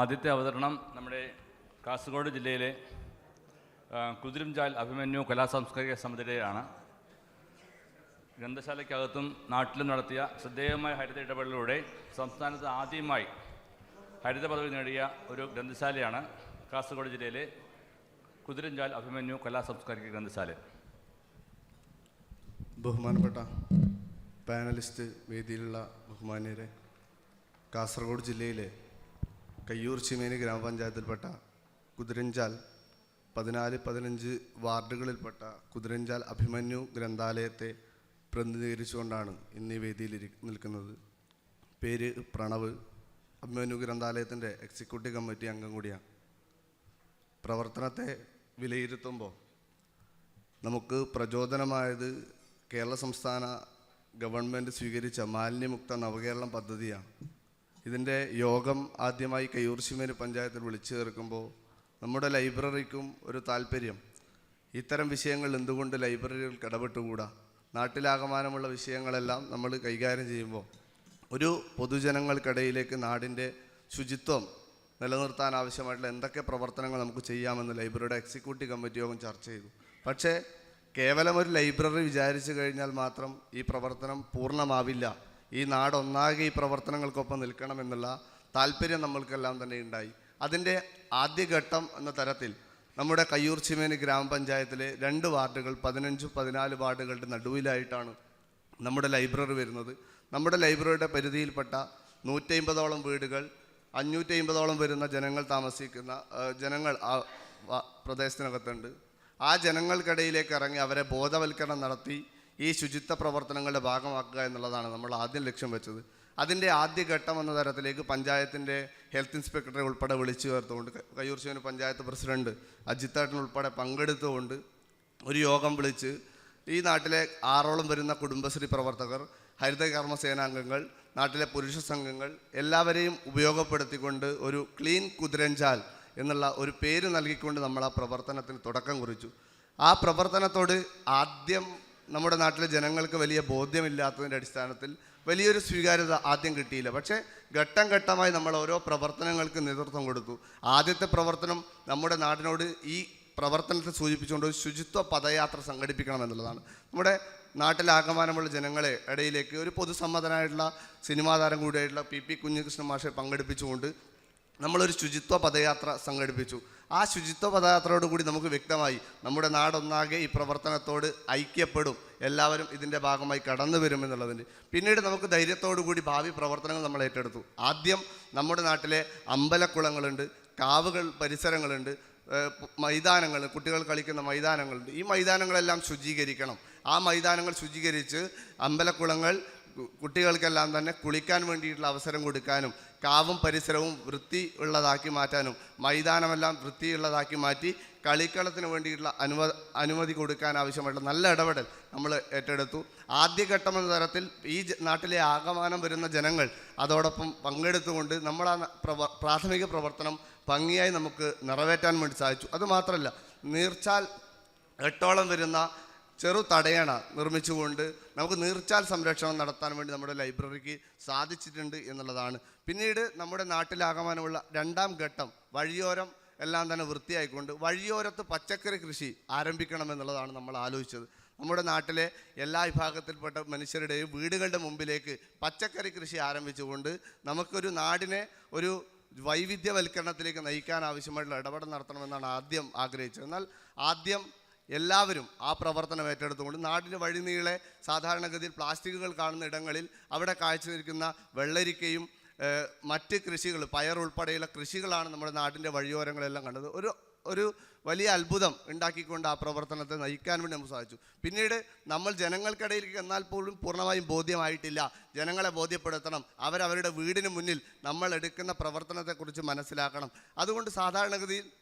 ആദ്യത്തെ അവതരണം നമ്മുടെ കാസർഗോഡ് ജില്ലയിലെ കുതിരുംചാൽ അഭിമന്യു കലാസാംസ്കാരിക സമിതിയുടെയാണ്. ഗ്രന്ഥശാലയ്ക്കകത്തും നാട്ടിലും നടത്തിയ ശ്രദ്ധേയമായ ഹരിത ഇടപെടലിലൂടെ സംസ്ഥാനത്ത് ആദ്യമായി ഹരിത പദവി നേടിയ ഒരു ഗ്രന്ഥശാലയാണ് കാസർഗോഡ് ജില്ലയിലെ കുതിരഞ്ചാൽ അഭിമന്യു കലാസാംസ്കാരിക ഗ്രന്ഥശാല. ബഹുമാനപ്പെട്ട പാനലിസ്റ്റ് വേദിയിലുള്ള ബഹുമാന്യരെ കാസർഗോഡ് ജില്ലയിലെ കയ്യൂർ ചിമേനി ഗ്രാമപഞ്ചായത്തിൽപ്പെട്ട കുതിരഞ്ചാൽ പതിനാല് പതിനഞ്ച് വാർഡുകളിൽപ്പെട്ട കുതിരഞ്ചാൽ അഭിമന്യു ഗ്രന്ഥാലയത്തെ പ്രതിനിധീകരിച്ചുകൊണ്ടാണ് ഇന്ന് ഈ വേദിയിൽ നിൽക്കുന്നത്. പേര് പ്രണവ്. അഭിമന്യു ഗ്രന്ഥാലയത്തിന്റെ എക്സിക്യൂട്ടീവ് കമ്മിറ്റി അംഗം കൂടിയാണ്. പ്രവർത്തനത്തെ വിലയിരുത്തുമ്പോൾ നമുക്ക് പ്രചോദനമായത് കേരള സംസ്ഥാന ഗവൺമെന്റ് സ്വീകരിച്ച മാലിന്യമുക്ത നവകേരളം പദ്ധതിയാണ്. ഇതിന്റെ യോഗം ആദ്യമായി കയ്യൂർശിമേന് പഞ്ചായത്തിൽ വിളിച്ചു ചേർക്കുമ്പോൾ നമ്മുടെ ലൈബ്രറിക്കും ഒരു താല്പര്യം. ഇത്തരം വിഷയങ്ങൾ എന്തുകൊണ്ട് ലൈബ്രറികൾ ഇടപെട്ടുകൂടാ നാട്ടിലാകമാനമുള്ള വിഷയങ്ങളെല്ലാം നമ്മൾ കൈകാര്യം ചെയ്യുമ്പോൾ ഒരു പൊതുജനങ്ങൾക്കിടയിലേക്ക് നാടിന്റെ ശുചിത്വം നിലനിർത്താൻ ആവശ്യമായിട്ടുള്ള എന്തൊക്കെ പ്രവർത്തനങ്ങൾ നമുക്ക് ചെയ്യാമെന്ന് ലൈബ്രറിയുടെ എക്സിക്യൂട്ടീവ് കമ്മിറ്റി യോഗം ചർച്ച ചെയ്തു. പക്ഷേ കേവലം ഒരു ലൈബ്രറി വിചാരിച്ചു കഴിഞ്ഞാൽ മാത്രം ഈ പ്രവർത്തനം പൂർണമാവില്ല. ഈ നാടൊന്നാകെ ഈ പ്രവർത്തനങ്ങൾക്കൊപ്പം നിൽക്കണമെന്നുള്ള താല്പര്യം നമ്മൾക്കെല്ലാം തന്നെ ഉണ്ടായി. അതിന്റെ ആദ്യഘട്ടം എന്ന തരത്തിൽ നമ്മുടെ കയ്യൂർ ചിമേനി ഗ്രാമപഞ്ചായത്തിലെ രണ്ട് വാർഡുകൾ പതിനഞ്ചും പതിനാല് വാർഡുകളുടെ നടുവിലായിട്ടാണ് നമ്മുടെ ലൈബ്രറി വരുന്നത്. നമ്മുടെ ലൈബ്രറിയുടെ പരിധിയിൽപ്പെട്ട നൂറ്റമ്പതോളം വീടുകൾ അഞ്ഞൂറ്റി അമ്പതോളം വരുന്ന ജനങ്ങൾ താമസിക്കുന്ന ജനങ്ങൾ ആ പ്രദേശത്തിനകത്തുണ്ട്. ആ ജനങ്ങൾക്കിടയിലേക്ക് ഇറങ്ങി അവരെ ബോധവൽക്കരണം നടത്തി ഈ ശുചിത്വ പ്രവർത്തനങ്ങളുടെ ഭാഗമാക്കുക എന്നുള്ളതാണ് നമ്മൾ ആദ്യം ലക്ഷ്യം വെച്ചത്. അതിന്റെ ആദ്യഘട്ടം എന്ന തരത്തിലേക്ക് പഞ്ചായത്തിന്റെ ഹെൽത്ത് ഇൻസ്പെക്ടറെ ഉൾപ്പെടെ വിളിച്ചു ചേർത്തുകൊണ്ട് കയ്യൂർ ശിവന് പഞ്ചായത്ത് പ്രസിഡന്റ് അജിത്തേട്ടൻ ഉൾപ്പെടെ പങ്കെടുത്തുകൊണ്ട് ഒരു യോഗം വിളിച്ച് ഈ നാട്ടിലെ ആറോളം വരുന്ന കുടുംബശ്രീ പ്രവർത്തകർ ഹരിതകർമ്മ സേനാംഗങ്ങൾ നാട്ടിലെ പുരുഷ സംഘങ്ങൾ എല്ലാവരെയും ഉപയോഗപ്പെടുത്തിക്കൊണ്ട് ഒരു ക്ലീൻ കുതിരഞ്ചാൽ എന്നുള്ള ഒരു പേര് നൽകിക്കൊണ്ട് നമ്മൾ ആ പ്രവർത്തനത്തിന് തുടക്കം കുറിച്ചു. ആ പ്രവർത്തനത്തോട് ആദ്യം നമ്മുടെ നാട്ടിലെ ജനങ്ങൾക്ക് വലിയ ബോധ്യമില്ലാത്തതിന്റെ അടിസ്ഥാനത്തിൽ വലിയൊരു സ്വീകാര്യത ആദ്യം കിട്ടിയില്ല. പക്ഷേ ഘട്ടം ഘട്ടമായി നമ്മൾ ഓരോ പ്രവർത്തനങ്ങൾക്ക് നേതൃത്വം കൊടുത്തു. ആദ്യത്തെ പ്രവർത്തനം നമ്മുടെ നാടിനോട് ഈ പ്രവർത്തനത്തെ സൂചിപ്പിച്ചുകൊണ്ട് ഒരു ശുചിത്വ പദയാത്ര സംഘടിപ്പിക്കണം എന്നുള്ളതാണ്. നമ്മുടെ നാട്ടിലാകമാനമുള്ള ജനങ്ങളെ ഇടയിലേക്ക് ഒരു പൊതുസമ്മതനായിട്ടുള്ള സിനിമാ താരം കൂടിയായിട്ടുള്ള പി പി കുഞ്ഞികൃഷ്ണൻ മാഷെ പങ്കെടുപ്പിച്ചുകൊണ്ട് നമ്മളൊരു ശുചിത്വ പദയാത്ര സംഘടിപ്പിച്ചു. ആ ശുചിത്വ പദയാത്രയോട് കൂടി നമുക്ക് വ്യക്തമായി നമ്മുടെ നാടൊന്നാകെ ഈ പ്രവർത്തനത്തോട് ഐക്യപ്പെടും. എല്ലാവരും ഇതിന്റെ ഭാഗമായി കടന്നു വരുമെന്നുള്ളതിന് പിന്നീട് നമുക്ക് ധൈര്യത്തോടു കൂടി ഭാവി പ്രവർത്തനങ്ങൾ നമ്മൾ ഏറ്റെടുത്തു. ആദ്യം നമ്മുടെ നാട്ടിലെ അമ്പലക്കുളങ്ങളുണ്ട് കാവുകൾ പരിസരങ്ങളുണ്ട് മൈതാനങ്ങൾ കുട്ടികൾ കളിക്കുന്ന മൈതാനങ്ങളുണ്ട്. ഈ മൈതാനങ്ങളെല്ലാം ശുചീകരിക്കണം. ആ മൈതാനങ്ങൾ ശുചീകരിച്ച് അമ്പലക്കുളങ്ങൾ കുട്ടികൾക്കെല്ലാം തന്നെ കുളിക്കാൻ വേണ്ടിയിട്ടുള്ള അവസരം കൊടുക്കാനും കാവും പരിസരവും വൃത്തി ഉള്ളതാക്കി മാറ്റാനും മൈതാനമെല്ലാം വൃത്തിയുള്ളതാക്കി മാറ്റി കളിക്കളത്തിന് വേണ്ടിയിട്ടുള്ള അനുവ അനുമതി കൊടുക്കാൻ ആവശ്യമായിട്ടുള്ള നല്ല ഇടപെടൽ നമ്മൾ ഏറ്റെടുത്തു. ആദ്യഘട്ടം എന്ന തരത്തിൽ ഈ നാട്ടിലെ ആകമാനം വരുന്ന ജനങ്ങൾ അതോടൊപ്പം പങ്കെടുത്തുകൊണ്ട് പ്രവ പ്രാഥമിക പ്രവർത്തനം ഭംഗിയായി നമുക്ക് നിറവേറ്റാൻ വേണ്ടി സാധിച്ചു. അതുമാത്രമല്ല നീർച്ചാൽ എട്ടോളം വരുന്ന ചെറു തടയണ നിർമ്മിച്ചുകൊണ്ട് നമുക്ക് നീർച്ചാൽ സംരക്ഷണം നടത്താൻ വേണ്ടി നമ്മുടെ ലൈബ്രറിക്ക് സാധിച്ചിട്ടുണ്ട് എന്നുള്ളതാണ്. പിന്നീട് നമ്മുടെ നാട്ടിലാകമാനമുള്ള രണ്ടാം ഘട്ടം വഴിയോരം എല്ലാം തന്നെ വൃത്തിയായിക്കൊണ്ട് വഴിയോരത്ത് പച്ചക്കറി കൃഷി ആരംഭിക്കണം എന്നുള്ളതാണ് നമ്മൾ ആലോചിച്ചത്. നമ്മുടെ നാട്ടിലെ എല്ലാ വിഭാഗത്തിൽപ്പെട്ട മനുഷ്യരുടെയും വീടുകളുടെ മുമ്പിലേക്ക് പച്ചക്കറി കൃഷി ആരംഭിച്ചുകൊണ്ട് നമുക്കൊരു നാടിനെ ഒരു വൈവിധ്യവൽക്കരണത്തിലേക്ക് നയിക്കാൻ ആവശ്യമായിട്ടുള്ള ഇടപെടൽ നടത്തണമെന്നാണ് ആദ്യം ആഗ്രഹിച്ചത്. എന്നാൽ ആദ്യം എല്ലാവരും ആ പ്രവർത്തനം ഏറ്റെടുത്തുകൊണ്ട് നാടിന്റെ വഴിനീളെ സാധാരണഗതിയിൽ പ്ലാസ്റ്റിക്കുകൾ കാണുന്ന ഇടങ്ങളിൽ അവിടെ കാഴ്ചവെക്കുന്ന വെള്ളരിക്കയും മറ്റ് കൃഷികൾ പയർ ഉൾപ്പെടെയുള്ള കൃഷികളാണ് നമ്മുടെ നാടിന്റെ വഴിയോരങ്ങളെല്ലാം കണ്ടത്. ഒരു ഒരു വലിയ അത്ഭുതം ഉണ്ടാക്കിക്കൊണ്ട് ആ പ്രവർത്തനത്തെ നയിക്കാൻ വേണ്ടി നമുക്ക് സാധിച്ചു. പിന്നീട് നമ്മൾ ജനങ്ങൾക്കിടയിലേക്ക് എന്നാൽ പോലും പൂർണമായും ബോധ്യമായിട്ടില്ല. ജനങ്ങളെ ബോധ്യപ്പെടുത്തണം. അവരവരുടെ വീടിന് മുന്നിൽ നമ്മൾ എടുക്കുന്ന പ്രവർത്തനത്തെക്കുറിച്ച് മനസ്സിലാക്കണം. അതുകൊണ്ട് സാധാരണഗതിയിൽ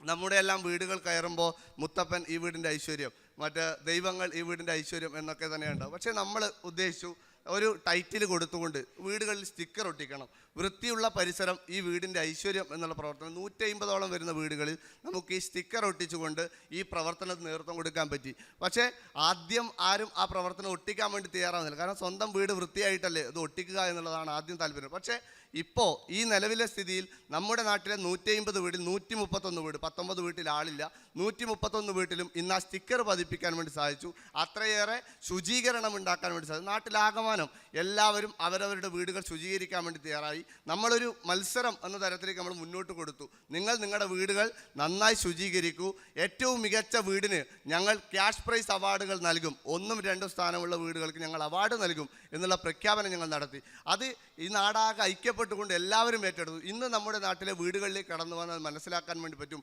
നമ്മുടെ എല്ലാം വീടുകൾ കയറുമ്പോൾ മുത്തപ്പൻ ഈ വീടിന്റെ ഐശ്വര്യം മറ്റ് ദൈവങ്ങൾ ഈ വീടിന്റെ ഐശ്വര്യം എന്നൊക്കെ തന്നെയുണ്ട് പക്ഷേ നമ്മൾ ഉദ്ദേശിച്ചു ഒരു ടൈറ്റിൽ കൊടുത്തുകൊണ്ട് വീടുകളിൽ സ്റ്റിക്കർ ഒട്ടിക്കണം. വൃത്തിയുള്ള പരിസരം ഈ വീടിന്റെ ഐശ്വര്യം എന്നുള്ള പ്രവർത്തനം. നൂറ്റി അമ്പതോളം വരുന്ന വീടുകളിൽ നമുക്ക് ഈ സ്റ്റിക്കർ ഒട്ടിച്ചുകൊണ്ട് ഈ പ്രവർത്തനത്തിന് നേതൃത്വം കൊടുക്കാൻ പറ്റി. പക്ഷേ ആദ്യം ആരും ആ പ്രവർത്തനം ഒട്ടിക്കാൻ വേണ്ടി തയ്യാറാവുന്നില്ല. കാരണം സ്വന്തം വീട് വൃത്തിയായിട്ടല്ലേ ഇത് ഒട്ടിക്കുക എന്നുള്ളതാണ് ആദ്യം താല്പര്യം. പക്ഷേ ഇപ്പോൾ ഈ നിലവിലെ സ്ഥിതിയിൽ നമ്മുടെ നാട്ടിലെ നൂറ്റി അമ്പത് വീടിൽ നൂറ്റി മുപ്പത്തൊന്ന് വീട് പത്തൊമ്പത് വീട്ടിൽ ആളില്ല. നൂറ്റി മുപ്പത്തൊന്ന് വീട്ടിലും ഇന്ന് ആ സ്റ്റിക്കർ പതിപ്പിക്കാൻ വേണ്ടി സാധിച്ചു. അത്രയേറെ ശുചീകരണം ഉണ്ടാക്കാൻ വേണ്ടി സാധിച്ചു. നാട്ടിലാകമാനം എല്ലാവരും അവരവരുടെ വീടുകൾ ശുചീകരിക്കാൻ വേണ്ടി തയ്യാറായി. നമ്മളൊരു മത്സരം എന്ന തരത്തിലേക്ക് നമ്മൾ മുന്നോട്ട് കൊടുത്തു. നിങ്ങൾ നിങ്ങളുടെ വീടുകൾ നന്നായി ശുചീകരിക്കൂ. ഏറ്റവും മികച്ച വീടിന് ഞങ്ങൾ ക്യാഷ് പ്രൈസ് അവാർഡുകൾ നൽകും. ഒന്നും രണ്ടും സ്ഥാനമുള്ള വീടുകൾക്ക് ഞങ്ങൾ അവാർഡ് നൽകും എന്നുള്ള പ്രഖ്യാപനം ഞങ്ങൾ നടത്തി. അത് ഈ നാടാകെ ഐക്യപ്പെട്ടുകൊണ്ട് എല്ലാവരും ഏറ്റെടുത്തു. ഇന്ന് നമ്മുടെ നാട്ടിലെ വീടുകളിലേക്ക് കടന്നു വന്നാൽ മനസ്സിലാക്കാൻ വേണ്ടി പറ്റും.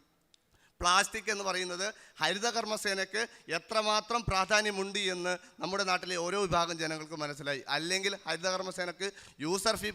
പ്ലാസ്റ്റിക് എന്ന് പറയുന്നത് ഹരിതകർമ്മസേനയ്ക്ക് എത്രമാത്രം പ്രാധാന്യമുണ്ട് എന്ന് നമ്മുടെ നാട്ടിലെ ഓരോ വിഭാഗം ജനങ്ങൾക്ക് മനസ്സിലായി. അല്ലെങ്കിൽ ഹരിതകർമ്മസേനയ്ക്ക് യൂസർ ഫീ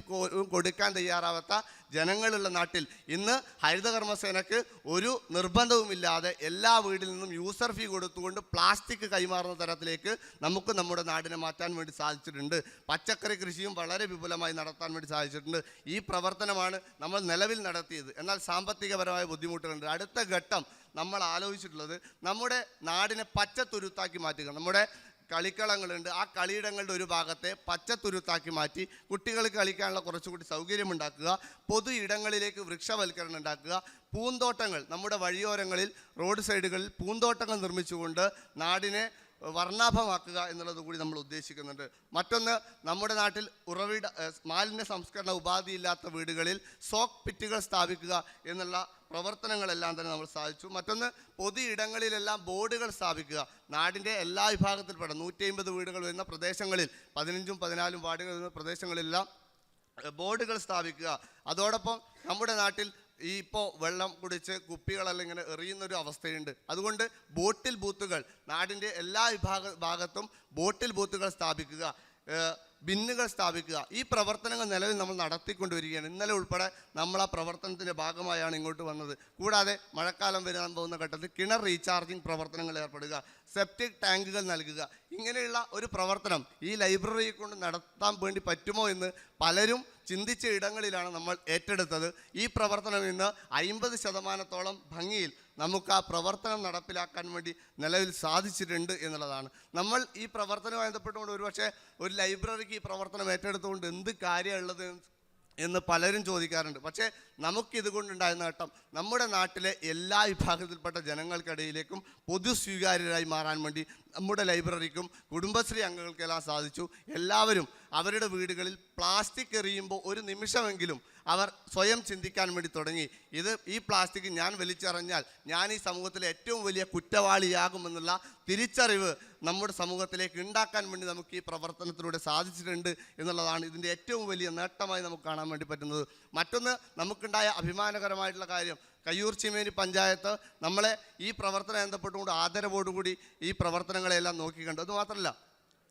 കൊടുക്കാൻ തയ്യാറാവാത്ത ജനങ്ങളുള്ള നാട്ടിൽ ഇന്ന് ഹരിതകർമ്മസേനയ്ക്ക് ഒരു നിർബന്ധവുമില്ലാതെ എല്ലാ വീട്ടിൽ നിന്നും യൂസർ ഫീ കൊടുത്തുകൊണ്ട് പ്ലാസ്റ്റിക് കൈമാറുന്ന തരത്തിലേക്ക് നമുക്ക് നമ്മുടെ നാടിനെ മാറ്റാൻ വേണ്ടി സാധിച്ചിട്ടുണ്ട്. പച്ചക്കറി കൃഷിയും വളരെ വിപുലമായി നടത്താൻ വേണ്ടി സാധിച്ചിട്ടുണ്ട്. ഈ പ്രവർത്തനമാണ് നമ്മൾ നിലവിൽ നടത്തിയത്. എന്നാൽ സാമ്പത്തികപരമായ ബുദ്ധിമുട്ടുകളുണ്ട്. അടുത്ത ഘട്ടം നമ്മൾ ആലോചിച്ചിട്ടുള്ളത് നമ്മുടെ നാടിനെ പച്ചത്തുരുത്താക്കി മാറ്റുക. നമ്മുടെ കളിക്കളങ്ങളുണ്ട്. ആ കളിയിടങ്ങളുടെ ഒരു ഭാഗത്തെ പച്ചത്തുരുത്താക്കി മാറ്റി കുട്ടികൾ കളിക്കാനുള്ള കുറച്ചുകൂടി സൗകര്യമുണ്ടാക്കുക. പൊതു ഇടങ്ങളിലേക്ക് വൃക്ഷവൽക്കരണം ഉണ്ടാക്കുക. പൂന്തോട്ടങ്ങൾ നമ്മുടെ വഴിയോരങ്ങളിൽ റോഡ് സൈഡുകളിൽ പൂന്തോട്ടങ്ങൾ നിർമ്മിച്ചുകൊണ്ട് നാടിനെ വർണാഭമാക്കുക എന്നുള്ളത് കൂടി നമ്മൾ ഉദ്ദേശിക്കുന്നുണ്ട്. മറ്റൊന്ന് നമ്മുടെ നാട്ടിൽ ഉറവിട മാലിന്യ സംസ്കരണ ഉപാധിയില്ലാത്ത വീടുകളിൽ സോക്ക് പിറ്റുകൾ സ്ഥാപിക്കുക എന്നുള്ള പ്രവർത്തനങ്ങളെല്ലാം തന്നെ നമ്മൾ സാധിച്ചു. മറ്റൊന്ന് പൊതു ഇടങ്ങളിലെല്ലാം ബോർഡുകൾ സ്ഥാപിക്കുക. നാടിന്റെ എല്ലാ വിഭാഗത്തിൽപ്പെട്ട നൂറ്റി അമ്പത് വീടുകൾ വരുന്ന പ്രദേശങ്ങളിൽ പതിനഞ്ചും പതിനാലും വാർഡുകൾ വരുന്ന പ്രദേശങ്ങളിലെല്ലാം ബോർഡുകൾ സ്ഥാപിക്കുക. അതോടൊപ്പം നമ്മുടെ നാട്ടിൽ ഈ ഇപ്പോൾ വെള്ളം കുടിച്ച് കുപ്പികളെല്ലാം ഇങ്ങനെ എറിയുന്നൊരു അവസ്ഥയുണ്ട്. അതുകൊണ്ട് ബോട്ടിൽ ബൂത്തുകൾ നാടിന്റെ എല്ലാ വിഭാഗ ഭാഗത്തും ബോട്ടിൽ ബൂത്തുകൾ സ്ഥാപിക്കുക. ബിന്നുകൾ സ്ഥാപിക്കുക. ഈ പ്രവർത്തനങ്ങൾ നിലവിൽ നമ്മൾ നടത്തിക്കൊണ്ടുവരികയാണ് ഇന്നലെ ഉൾപ്പെടെ നമ്മൾ ആ പ്രവർത്തനത്തിന്റെ ഭാഗമായാണ് ഇങ്ങോട്ട് വന്നത്. കൂടാതെ മഴക്കാലം വരാൻ പോകുന്ന ഘട്ടത്തിൽ കിണർ റീചാർജിങ് പ്രവർത്തനങ്ങൾ ഏർപ്പെടുക. സെപ്റ്റിക് ടാങ്കുകൾ നൽകുക. ഇങ്ങനെയുള്ള ഒരു പ്രവർത്തനം ഈ ലൈബ്രറിയെ കൊണ്ട് നടത്താൻ വേണ്ടി പറ്റുമോ എന്ന് പലരും ചിന്തിച്ച ഇടങ്ങളിലാണ് നമ്മൾ ഏറ്റെടുത്തത്. ഈ പ്രവർത്തനം ഇന്ന് അയിമ്പത് ശതമാനത്തോളം ഭംഗിയിൽ നമുക്ക് ആ പ്രവർത്തനം നടപ്പിലാക്കാൻ വേണ്ടി നിലവിൽ സാധിച്ചിട്ടുണ്ട് എന്നുള്ളതാണ്. നമ്മൾ ഈ പ്രവർത്തനവുമായി ബന്ധപ്പെട്ടുകൊണ്ട് ഒരുപക്ഷെ ഒരു ലൈബ്രറിക്ക് ഈ പ്രവർത്തനം ഏറ്റെടുത്തുകൊണ്ട് എന്ത് കാര്യമുള്ളത് എന്ന് പലരും ചോദിക്കാറുണ്ട്. പക്ഷേ നമുക്കിതുകൊണ്ടുണ്ടായ നേട്ടം നമ്മുടെ നാട്ടിലെ എല്ലാ വിഭാഗത്തിൽപ്പെട്ട ജനങ്ങൾക്കിടയിലേക്കും പൊതു സ്വീകാര്യരായി മാറാൻ വേണ്ടി നമ്മുടെ ലൈബ്രറിക്കും കുടുംബശ്രീ അംഗങ്ങൾക്കെല്ലാം സാധിച്ചു. എല്ലാവരും അവരുടെ വീടുകളിൽ പ്ലാസ്റ്റിക് എറിയുമ്പോൾ ഒരു നിമിഷമെങ്കിലും അവർ സ്വയം ചിന്തിക്കാൻ വേണ്ടി തുടങ്ങി. ഇത് ഈ പ്ലാസ്റ്റിക് ഞാൻ വലിച്ചെറിഞ്ഞാൽ ഞാൻ ഈ സമൂഹത്തിലെ ഏറ്റവും വലിയ കുറ്റവാളിയാകുമെന്നുള്ള തിരിച്ചറിവ് നമ്മുടെ സമൂഹത്തിലേക്ക് ഉണ്ടാക്കാൻ വേണ്ടി നമുക്ക് ഈ പ്രവർത്തനത്തിലൂടെ സാധിച്ചിട്ടുണ്ട് എന്നുള്ളതാണ് ഇതിന്റെ ഏറ്റവും വലിയ നേട്ടമായി നമുക്ക് കാണാൻ വേണ്ടി പറ്റുന്നത്. മറ്റൊന്ന് നമുക്കുണ്ടായ അഭിമാനകരമായിട്ടുള്ള കാര്യം കയ്യൂർ ചിമേനി പഞ്ചായത്ത് നമ്മളെ ഈ പ്രവർത്തനം ബന്ധപ്പെട്ടുകൊണ്ട് ആദരവോടുകൂടി ഈ പ്രവർത്തനങ്ങളെല്ലാം നോക്കിക്കണ്ടു. അത് മാത്രമല്ല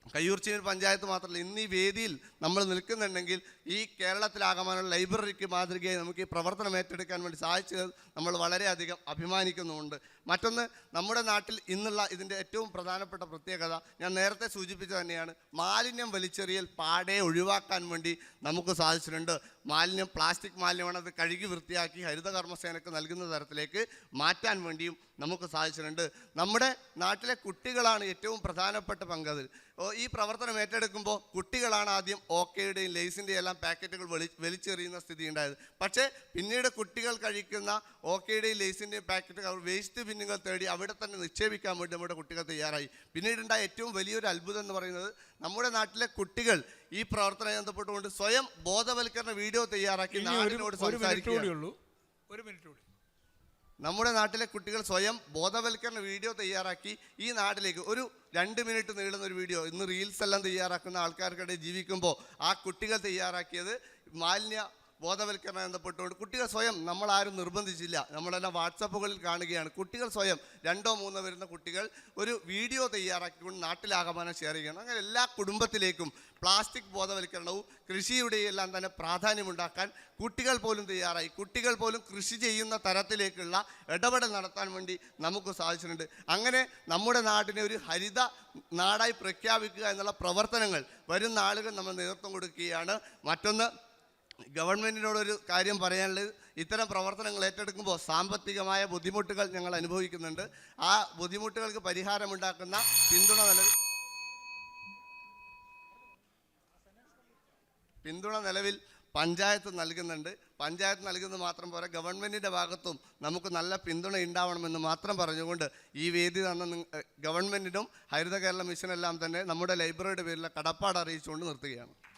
കയ്യൂർ ചീമേനി പഞ്ചായത്ത് മാത്രമല്ല ഇന്ന് ഈ വേദിയിൽ നമ്മൾ നിൽക്കുന്നുണ്ടെങ്കിൽ ഈ കേരളത്തിലാകമാനുള്ള ലൈബ്രറിക്ക് മാതൃകയായി നമുക്ക് ഈ പ്രവർത്തനം ഏറ്റെടുക്കാൻ വേണ്ടി സാധിച്ചത് നമ്മൾ വളരെയധികം അഭിമാനിക്കുന്നുമുണ്ട്. മറ്റൊന്ന് നമ്മുടെ നാട്ടിൽ ഇന്നുള്ള ഇതിന്റെ ഏറ്റവും പ്രധാനപ്പെട്ട പ്രത്യേകത ഞാൻ നേരത്തെ സൂചിപ്പിച്ചത് തന്നെയാണ് മാലിന്യം വലിച്ചെറിയൽ പാടെ ഒഴിവാക്കാൻ വേണ്ടി നമുക്ക് സാധിച്ചിട്ടുണ്ട്. മാലിന്യം പ്ലാസ്റ്റിക് മാലിന്യമാണ് അത് കഴുകി വൃത്തിയാക്കി ഹരിതകർമ്മസേനക്ക് നൽകുന്ന തരത്തിലേക്ക് മാറ്റാൻ വേണ്ടിയും നമുക്ക് സാധിച്ചിട്ടുണ്ട്. നമ്മുടെ നാട്ടിലെ കുട്ടികളാണ് ഏറ്റവും പ്രധാനപ്പെട്ട പങ്കതിൽ. ഓ, ഈ പ്രവർത്തനം ഏറ്റെടുക്കുമ്പോൾ കുട്ടികളാണ് ആദ്യം ഓക്കെയുടെയും ലേസിന്റെയും എല്ലാം പാക്കറ്റുകൾ വെളി വലിച്ചെറിയുന്ന സ്ഥിതി ഉണ്ടായത്. പക്ഷേ പിന്നീട് കുട്ടികൾ കഴിക്കുന്ന ഓക്കെയുടെയും ലേസിന്റെയും പാക്കറ്റുകൾ അവർ വേസ്റ്റ് ബിന്നുകൾ തേടി അവിടെ തന്നെ നിക്ഷേപിക്കാൻ വേണ്ടി നമ്മുടെ കുട്ടികൾ തയ്യാറായി. പിന്നീടുണ്ടായ ഏറ്റവും വലിയൊരു അത്ഭുതം എന്ന് പറയുന്നത് നമ്മുടെ നാട്ടിലെ കുട്ടികൾ ഈ പ്രവർത്തനം ബന്ധപ്പെട്ടുകൊണ്ട് സ്വയം ബോധവൽക്കരണ വീഡിയോ തയ്യാറാക്കി നാടിനോട് സംസാരിക്കുകയുള്ളൂ ഒരു മിനിറ്റ് കൂടി. നമ്മുടെ നാട്ടിലെ കുട്ടികൾ സ്വയം ബോധവൽക്കരണ വീഡിയോ തയ്യാറാക്കി ഈ നാട്ടിലേക്ക് ഒരു രണ്ട് മിനിറ്റ് നീളുന്ന ഒരു വീഡിയോ ഇന്ന് റീൽസ് എല്ലാം തയ്യാറാക്കുന്ന ആൾക്കാർക്കിടയിൽ ജീവിക്കുമ്പോൾ ആ കുട്ടികൾ തയ്യാറാക്കിയത് മാലിന്യ ബോധവൽക്കരണം ബന്ധപ്പെട്ടുകൊണ്ട് കുട്ടികൾ സ്വയം നമ്മളാരും നിർബന്ധിച്ചില്ല. നമ്മളെല്ലാം വാട്സപ്പുകളിൽ കാണുകയാണ്. കുട്ടികൾ സ്വയം രണ്ടോ മൂന്നോ വരുന്ന കുട്ടികൾ ഒരു വീഡിയോ തയ്യാറാക്കിക്കൊണ്ട് നാട്ടിലാകമാനം ഷെയർ ചെയ്യണം. അങ്ങനെ എല്ലാ കുടുംബത്തിലേക്കും പ്ലാസ്റ്റിക് ബോധവൽക്കരണവും കൃഷിയുടെയും എല്ലാം തന്നെ പ്രാധാന്യമുണ്ടാക്കാൻ കുട്ടികൾ പോലും തയ്യാറായി. കുട്ടികൾ പോലും കൃഷി ചെയ്യുന്ന തരത്തിലേക്കുള്ള ഇടപെടൽ നടത്താൻ വേണ്ടി നമുക്ക് സാധിച്ചിട്ടുണ്ട്. അങ്ങനെ നമ്മുടെ നാടിനെ ഒരു ഹരിത നാടായി പ്രഖ്യാപിക്കുക എന്നുള്ള പ്രവർത്തനങ്ങൾ വരുന്ന ആളുകൾ നമ്മൾ നേതൃത്വം കൊടുക്കുകയാണ്. മറ്റൊന്ന് ഗവൺമെന്റിനോടൊരു കാര്യം പറയാനുള്ളത്. ഇത്തരം പ്രവർത്തനങ്ങൾ ഏറ്റെടുക്കുമ്പോൾ സാമ്പത്തികമായ ബുദ്ധിമുട്ടുകൾ ഞങ്ങൾ അനുഭവിക്കുന്നുണ്ട്. ആ ബുദ്ധിമുട്ടുകൾക്ക് പരിഹാരമുണ്ടാക്കുന്ന പിന്തുണ നില പിന്തുണ നിലവിൽ പഞ്ചായത്ത് നൽകുന്നുണ്ട്. പഞ്ചായത്ത് നൽകുന്നത് മാത്രം പോരാ ഗവൺമെന്റിന്റെ ഭാഗത്തും നമുക്ക് നല്ല പിന്തുണ ഉണ്ടാവണമെന്ന് മാത്രം പറഞ്ഞുകൊണ്ട് ഈ വേദി തന്ന ഗവൺമെന്റിനും ഹരിത കേരള മിഷനെല്ലാം തന്നെ നമ്മുടെ ലൈബ്രറിയുടെ പേരിലെ കടപ്പാട് അറിയിച്ചുകൊണ്ട് നിർത്തുകയാണ്.